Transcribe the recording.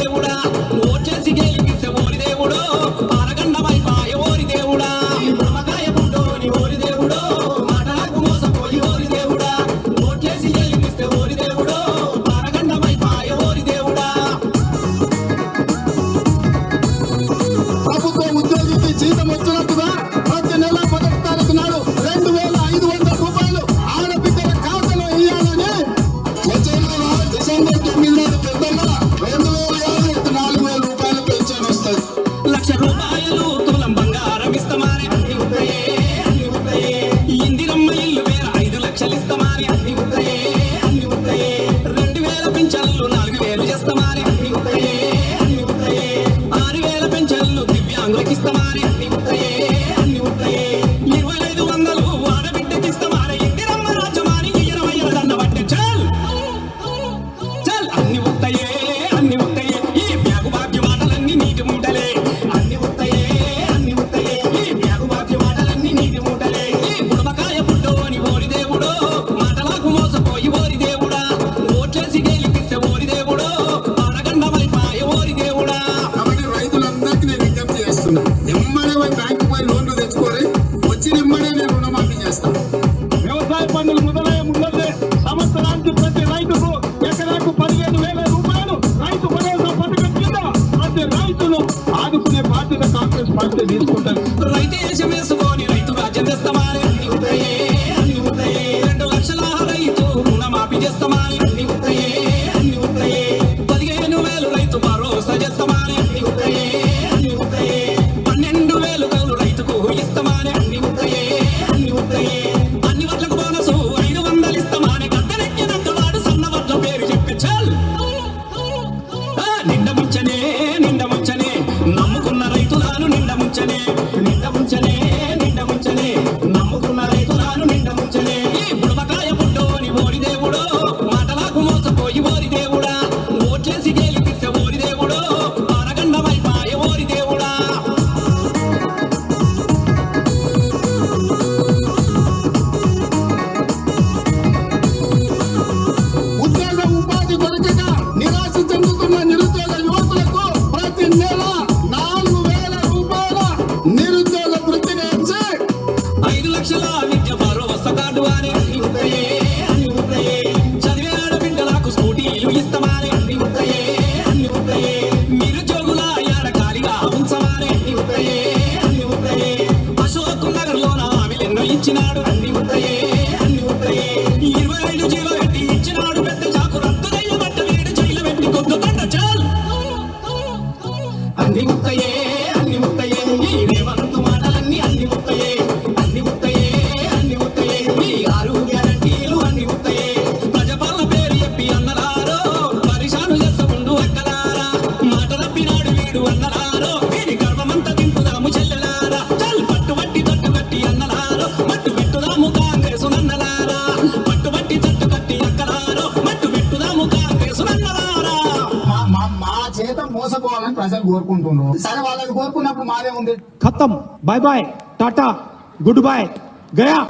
segura Salud. ఆదుకునే బాధ్యత Congress party తీసుకుంటారు రైతు రెండు లక్షల రైతు చేస్తామని ఇచ్చినాడు అన్ని ఉంటాయే మొత్తం మోసపోవాలని ప్రజలు కోరుకుంటున్నారు. సరే వాళ్ళని కోరుకున్నప్పుడు మాదే ఉంది. ఖతం. Bye bye tata good bye Gaya